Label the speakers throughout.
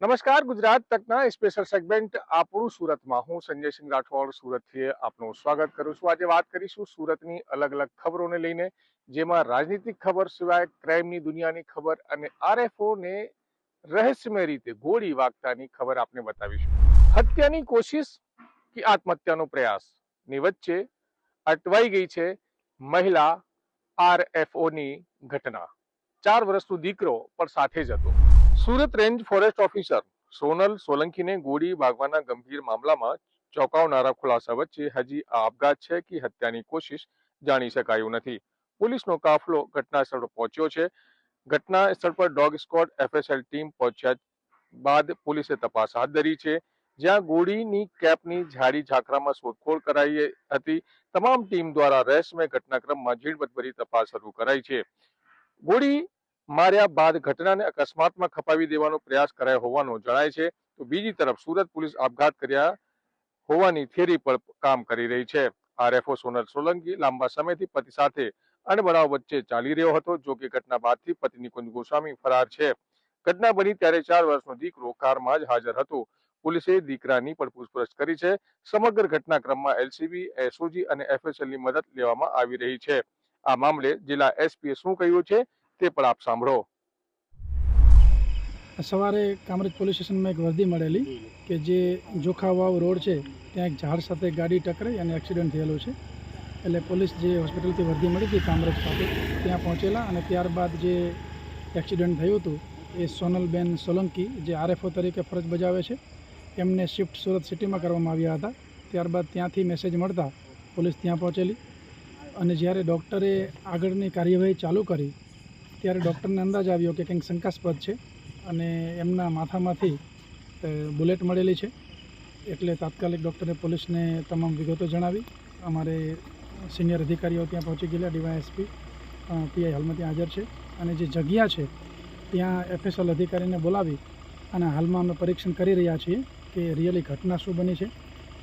Speaker 1: નમસ્કાર, Gujarat તકના special segment આપણું સુરતમાં. હું સંજય સિંહ રાઠોડ, સુરતથી આપનું સ્વાગત કરું છું. આજે વાત કરીશું સુરતની અલગ અલગ ખબરોને લઈને, જેમાં રાજનીતિક ખબર સિવાય ક્રાઇમની દુનિયાની ખબર અને આરએફઓને રહસ્યમય રીતે ગોળી વાગતાની ખબર આપને બતાવીશું. હત્યાની કોશિશ કે આત્મહત્યાનો પ્રયાસની વચ્ચે અટવાઈ ગઈ છે મહિલા આરએફઓની ઘટના. ચાર વર્ષનો દીકરો પણ સાથે જ હતો. Surat range forest officer Sonal સોલંકીને ગોળી વાગવાના ગંભીર મામલામાં ચોંકાવનારા ખુલાસા વચ્ચે હજી આ આપઘાત છે કે હત્યાની કોશિશ જાણી શકાયું નથી. પોલીસનો કાફલો ઘટના સ્થળ પહોંચ્યો છે. ઘટના સ્થળ પર ડોગ સ્કોડ એફએસએલ ટીમ પહોંચ્યા બાદ પોલીસે તપાસ હાથ ધરી છે. જ્યાં ગોળીની કેપની ઝાડી ઝાકરામાં શોધખોળ કરાઈ હતી. તમામ ટીમ દ્વારા રહસ્યમય ઘટનાક્રમમાં ઝીણવટભરી તપાસ શરૂ કરાઈ છે. ગોળી માર્યા બાદ ઘટનાને અકસ્માતમાં ખપાવી દેવાનો પ્રયાસ કરાયો હોવાનું જણાય છે. તો બીજી તરફ સુરત પોલીસ આપઘાત કર્યા હોવાની થિયરી પર કામ કરી રહી છે. આરએફઓ સોનલ સોલંકી લાંબા સમયથી પતિ સાથે અણબનાવ વચ્ચે ચાલી રહ્યો હતો, જો કે ઘટના બાદથી પતિ નિકુંજ ગોસ્વામી ફરાર છે. ઘટના બની ત્યારે ચાર વર્ષનો દીકરો કારમાં જ હાજર હતો. પોલીસે દીકરાની પણ પૂછપરછ કરી છે. સમગ્ર ઘટનાક્રમમાં એલસીબી, એસઓજી અને એફએસએલની મદદ લેવામાં આવી રહી છે. આ મામલે જિલ્લા એસપીએ શું કહ્યું છે? તે પણ આપ સાંભળો.
Speaker 2: સવારે કામરેજ પોલીસ સ્ટેશનમાં એક વર્દી મળેલી કે જે જોખાવાવ રોડ છે ત્યાં એક ઝાડ સાથે ગાડી ટકરાઈ અને એક્સિડન્ટ થયેલો છે. એટલે પોલીસ જે હોસ્પિટલથી વર્દી મળી હતી કામરેજ ખાતે ત્યાં પહોંચેલા અને ત્યારબાદ જે એક્સિડન્ટ થયું હતું એ સોનલબેન સોલંકી જે આરએફઓ તરીકે ફરજ બજાવે છે એમને શિફ્ટ સુરત સિટીમાં કરવામાં આવ્યા હતા. ત્યારબાદ ત્યાંથી મેસેજ મળતા પોલીસ ત્યાં પહોંચેલી અને જ્યારે ડૉક્ટરે આગળની કાર્યવાહી ચાલુ કરી ત્યારે ડૉક્ટરને અંદાજ આવ્યો કે કંઈક શંકાસ્પદ છે અને એમના માથામાંથી બુલેટ મળેલી છે. એટલે તાત્કાલિક ડૉક્ટરે પોલીસને તમામ વિગતો જણાવી. અમારે સિનિયર અધિકારીઓ ત્યાં પહોંચી ગયેલા, ડીવાયએસપી પીઆઈ હાલમાં ત્યાં હાજર છે. અને જે જગ્યા છે, ત્યાં એફએસએલ અધિકારીને બોલાવી અને હાલમાં અમે પરીક્ષણ કરી રહ્યા છીએ કે રિયલી ઘટના શું બની છે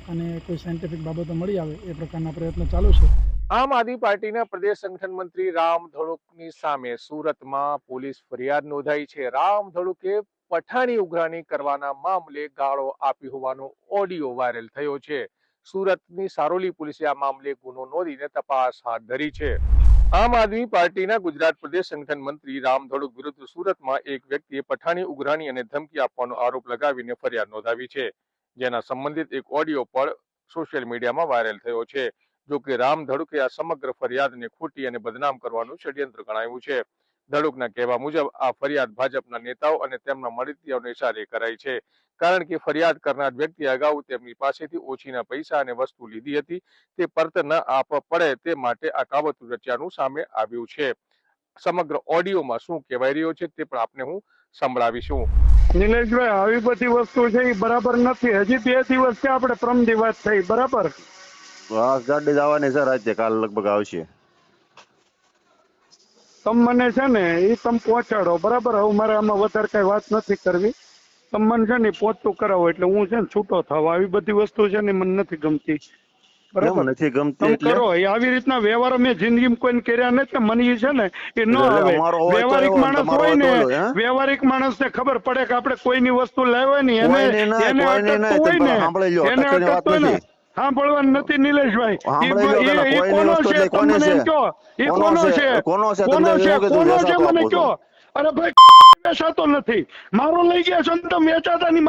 Speaker 2: અને કોઈ સાયન્ટિફિક બાબતો મળી આવે એ પ્રકારના પ્રયત્નો ચાલુ છે.
Speaker 1: આમ આદમી પાર્ટીના પ્રદેશ સંગઠન મંત્રી રામ ધડુકની સામે સુરતમાં પોલીસ ફરિયાદ નોંધાઈ છે. રામ ધડુકે પઠાણી ઉઘરાણી કરવાના મામલે ગાળો આપી હોવાનો ઓડિયો વાયરલ થયો છે. સુરતની સારોલી પોલીસે આ મામલે ગુનો નોંધીને તપાસ હાથ ધરી છે. આમ આદમી પાર્ટીના ગુજરાત પ્રદેશ સંગઠન મંત્રી રામ ધડુક વિરુદ્ધ સુરતમાં એક વ્યક્તિએ પઠાણી ઉઘરાણી અને ધમકી આપવાનો આરોપ લગાવીને ફરિયાદ નોંધાવી છે. જેના સંબંધિત એક ઓડિયો પણ સોશિયલ મીડિયામાં વાયરલ થયો છે. જો કે રામ ધડુકે આ સમગ્ર ફરિયાદને ખોટી અને બદનામ કરવાનું ષડયંત્ર ગણાવ્યું છે. ધડુકના કહેવા મુજબ આ ફરિયાદ ભાજપના નેતાઓ અને તેમના મળતીઓને ઇશારે કરાઈ છે. કારણ કે ફરિયાદ કરનાર વ્યક્તિ અગાઉ તેમની પાસેથી ઓછીના પૈસા અને વસ્તુ લીધી હતી. તે પરત ન આપવા પડે તે માટે આ કાવતરું રચ્યાનું સામે આવ્યું છે. સમગ્ર ઓડિયોમાં શું કહેવાય રહ્યો છે તે પણ આપને હું સંભળાવીશું.
Speaker 3: નિલેશભાઈ, આવી બધી વસ્તુ છે એ બરાબર નથી. હજી બે દિવસ છે આપણે પ્રમ દિવસ થઈ. બરાબર?
Speaker 4: હા ગાડી જવાની છે રાતે કાલ લગભગ આવશે.
Speaker 3: તમ મને છે ને એ તમે પહોંચાડો બરાબર? હવે મારે આમાં વધારે કઈ વાત નથી કરવી. તમે મને છે ને પહોંચતું કરાવો એટલે હું છે ને છૂટો થાવ. આવી બધી વસ્તુ છે ને મને નથી ગમતી. બરાબર?
Speaker 4: નથી ગમતી એટલે?
Speaker 3: કરો આવી રીતના વ્યવહાર મેં જિંદગીમાં કોઈને કર્યા નથી મને એ છે ને એ ન આવે. વ્યવહારિક માણસ હોય ને? વ્યવહારિક માણસને ખબર પડે કે આપણે કોઈની વસ્તુ લાવ્યા એને એને અટકતું હોય ને એને
Speaker 4: વાત
Speaker 3: અટકતું હોય ને.
Speaker 4: નથી.
Speaker 3: સાંભળવાનું નથી નિલેશભાઈ. કોનો છે?
Speaker 4: કોને છે? કોનો છે? કોનો છે?
Speaker 3: કોનો છે? કોનો છે મને કયો અરે ભાઈ વેચાતો નથી. મારો લઈ ગયા છો તમે વેચાતા ની.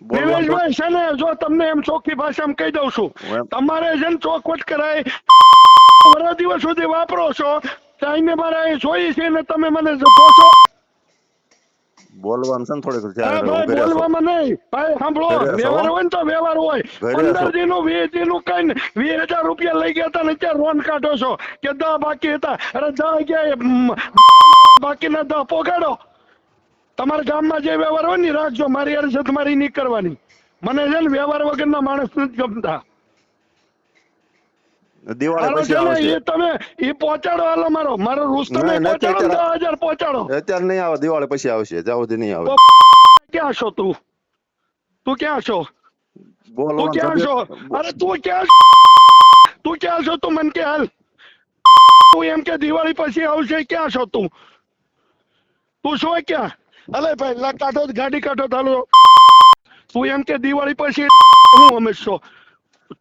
Speaker 3: નિલેશભાઈ છે ને જો તમને એમ ચોખ્ખી ભાષામાં કહી દઉં છું. તમારે છે ને ચોખવટ કરાય વરા દિવસ સુધી વાપરો છો. ટાઈમે મારે જોઈ છે ને તમે મને છો
Speaker 4: બોલવાનું છે ને થોડીક.
Speaker 3: બોલવામાં નહીં. ભાઈ સાંભળો વ્યવહાર હોય ને તો વ્યવહાર હોય. પંદર
Speaker 4: છો?
Speaker 3: દિનનું વીસ દિનનું કઈ વીસ હજાર રૂપિયા લઈ ગયા હતા ને અત્યારે રોન કાઢો છો કે દહ બાકી હતા. અરે દહ ગયા બાકીના દહ પોગાડો. તમારા ગામમાં જે વ્યવહાર હોય ને રાખજો. મારી છે તમારી નહીં કરવાની. મને છે ને વ્યવહાર વગરના માણસ નથી ગમતા.
Speaker 4: દિવાળી પછી આવશે.
Speaker 3: એ તમે એ પહોંચાડો હાલો મારો. મારો રૂસ્તમે
Speaker 4: નહીં,
Speaker 3: પહોંચાડો દસ હજાર પહોંચાડો.
Speaker 4: અત્યારે નહીં આવે દિવાળી પછી આવશે જ્યાં સુધી નહીં આવે.
Speaker 3: ક્યાં છો તું? તું ક્યાં છો? તું ક્યાં છો? અરે તું ક્યાં તું ક્યાં છો તું મને કે હાલ. તું એમ કે દિવાળી પછી આવશે ક્યાં છો તું? તું છો ક્યાં? અલે ભાઈ લા કાઢો ગાડી કાઢો ચાલો તું એમ કે દિવાળી પછી હું છો.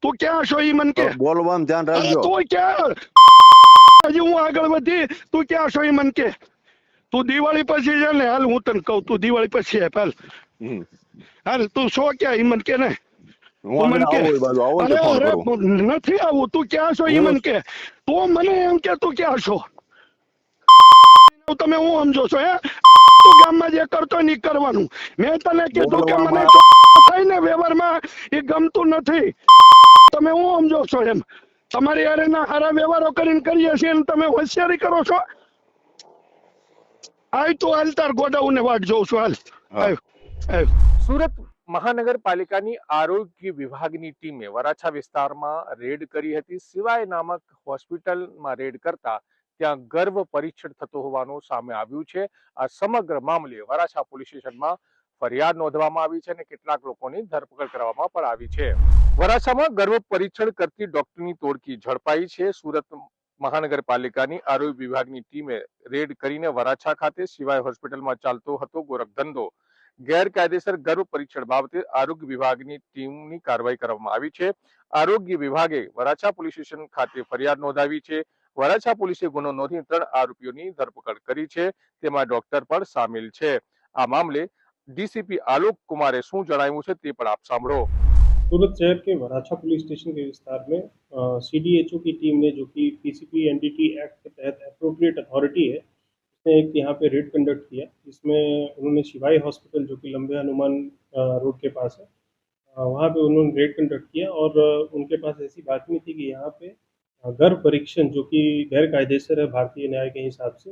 Speaker 3: તું ક્યાં છો ઈ મન કે?
Speaker 4: બોલવામાં ધ્યાન રાખજો.
Speaker 3: તું ક્યાં? હજી હું આગળ વધી. તું ક્યાં છો ઈ મન કે? તું દિવાળી પછી છે ને હાલ હું તને કહું તું દિવાળી પછી હે હાલ. હાલ તું છો ક્યાં ઈ મન કે ને? નથી આવું તું ક્યાં છો ઈ મન કે? તું મને એમ કે તું ક્યાં છો? તમે હું સમજો છો હે? તું ગામમાં જે કરતો નહીં કરવાનું. મેં તને કીધું કે મને થાય ને વ્યવહારમાં એ ગમતું નથી. તમે હું સમજો છો એમ? તમારી હારે ના સારા વ્યવહારો કરીને કરીએ છીએ અને તમે હોશિયારી કરો છો? આય તો હાલ તાર ગોડાઉન વાટ જોઉં છું હાલ.
Speaker 4: હા.
Speaker 3: આવ આવ
Speaker 1: સુરત મહાનગરપાલિકાની આરોગ્ય વિભાગની ટીમે વરાછા વિસ્તારમાં રેડ કરી હતી. સિવાય નામક હોસ્પિટલમાં રેડ કરતા ત્યાં ગર્ભ પરીક્ષણ થતો હોવાનું સામે આવ્યું છે. આ સમગ્ર મામલે વરાછા પોલીસ સ્ટેશનમાં ફરિયાદ નોંધવામાં આવી છે અને કેટલાક લોકોની ધરપકડ કરવામાં પણ આવી છે. વરાછામાં ગર્ભ પરીક્ષણ કરતી ડોક્ટરની તોડકી ઝડપાઈ છે. સુરત મહાનગરપાલિકાની આરોગ્ય વિભાગની ટીમે રેડ કરીને વરાછા ખાતે સિવાય હોસ્પિટલમાં ચાલતો હતો ગોરખધંધો. ગેરકાયદેસર ગર્ભ પરીક્ષણ બાબતે આરોગ્ય વિભાગની ટીમની કાર્યવાહી કરવામાં આવી છે. આરોગ્ય વિભાગે વરાછા પોલીસ સ્ટેશન ખાતે ફરિયાદ નોંધાવી છે. વરાછા પોલીસે ગુનો નોંધી ત્રણ આરોપીઓની ધરપકડ કરી છે. તેમાં ડોક્ટર પણ સામેલ છે. આ મામલે ડીસીપી આલોક કુમારે શું જણાવ્યું છે તે પણ આપ સાંભળો.
Speaker 5: सूरत शहर के वराछा पुलिस स्टेशन के विस्तार में सी डी एच ओ की टीम ने, जो कि पीसीपी एनडीटी एक्ट के तहत अप्रोप्रिएट अथॉरिटी है, उसने एक यहाँ पे रेड कंडक्ट किया, जिसमें उन्होंने शिवाई हॉस्पिटल जो कि लंबे हनुमान रोड के पास है वहाँ पे उन्होंने रेड कंडक्ट किया और उनके पास ऐसी बात नहीं थी कि यहाँ पे गर्भ परीक्षण, जो कि गैर कायदेसर है भारतीय न्याय के हिसाब से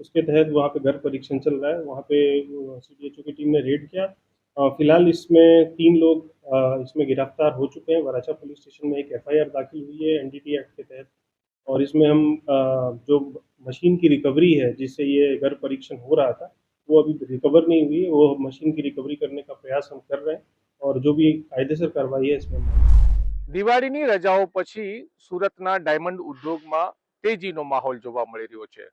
Speaker 5: उसके तहत वहाँ पे गर्भ परीक्षण चल रहा है, वहाँ पे सी डी एच ओ की टीम ने रेड किया फ़िलहाल इसमें तीन लोग इसमें गिरफ्तार हो चुके हैं वराछा पुलिस स्टेशन में एक एफआईआर दाखिल हुई है एनडीटी एक्ट के तहत और इसमें हम अ, जो मशीन की रिकवरी है जिससे ये गर्भ परीक्षण हो रहा था वो अभी रिकवर नहीं हुई है वो मशीन की रिकवरी करने का प्रयास हम कर रहे हैं और जो भी कायदेसर कार्रवाई है इसमें हम
Speaker 1: દિવાળીની રજાઓ પછી સુરતના ડાયમંડ ઉદ્યોગમાં તેજીનો માહોલ જોવા મળી રહ્યો છે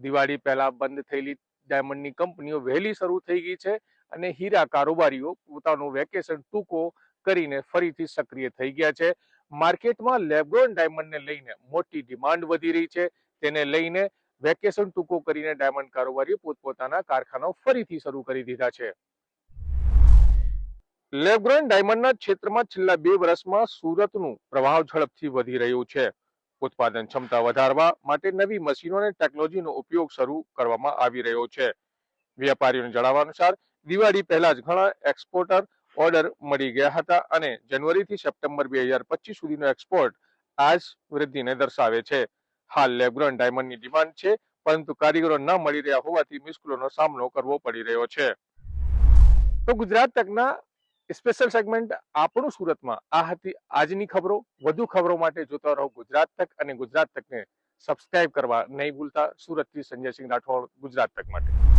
Speaker 1: દિવાળી પહેલા બંધ થયેલી ડાયમંડની કંપનીઓ વહેલી શરૂ થઈ ગઈ છે અને હીરા કારોબારીઓ પોતાનું વેકેશન ટૂંકો કરીને ફરીથી સક્રિય થઈ ગયા છે. માર્કેટમાં લેબ્રોન ડાયમંડને લઈને મોટી ડિમાન્ડ વધી રહી છે. તેને લઈને વેકેશન ટૂંકો કરીને ડાયમંડ કારોબારીઓ પોતપોતાના કારખાનાઓ ફરીથી શરૂ કરી દીધા છે. લેબગ્રોન ડાયમંડના ક્ષેત્રમાં છેલ્લા બે વર્ષમાં સુરતનું પ્રભાવ ઝડપથી વધી રહ્યું છે. ઉત્પાદન ક્ષમતા વધારવા માટે નવી મશીનો અને ટેકનોલોજીનો ઉપયોગ શરૂ કરવામાં આવી રહ્યો છે. વેપારીઓને જણાવવા અનુસાર દિવાળી પહેલા જ ઘણા એક્સપોર્ટર ઓર્ડર મળી ગયા હતા અને જનવરીથી સપ્ટેમ્બર બે હજાર પચીસ સુધીનો એક્સપોર્ટ આજ વૃદ્ધિને દર્શાવે છે. હાલ લેબગ્રોન ડાયમંડની ડિમાન્ડ છે, પરંતુ કારીગરો ન મળી રહ્યા હોવાથી મુશ્કેલીનો સામનો કરવો પડી રહ્યો છે. તો ગુજરાત તકના સ્પેશિયલ સેગમેન્ટ આપણું સુરતમાં આ હતી આજની ખબરો. વધુ ખબરો માટે જોતા રહો ગુજરાત તક અને ગુજરાત તકને સબસ્ક્રાઇબ કરવા નહીં ભૂલતા. સુરતથી સંજયસિંહ રાઠોડ, ગુજરાત તક માટે.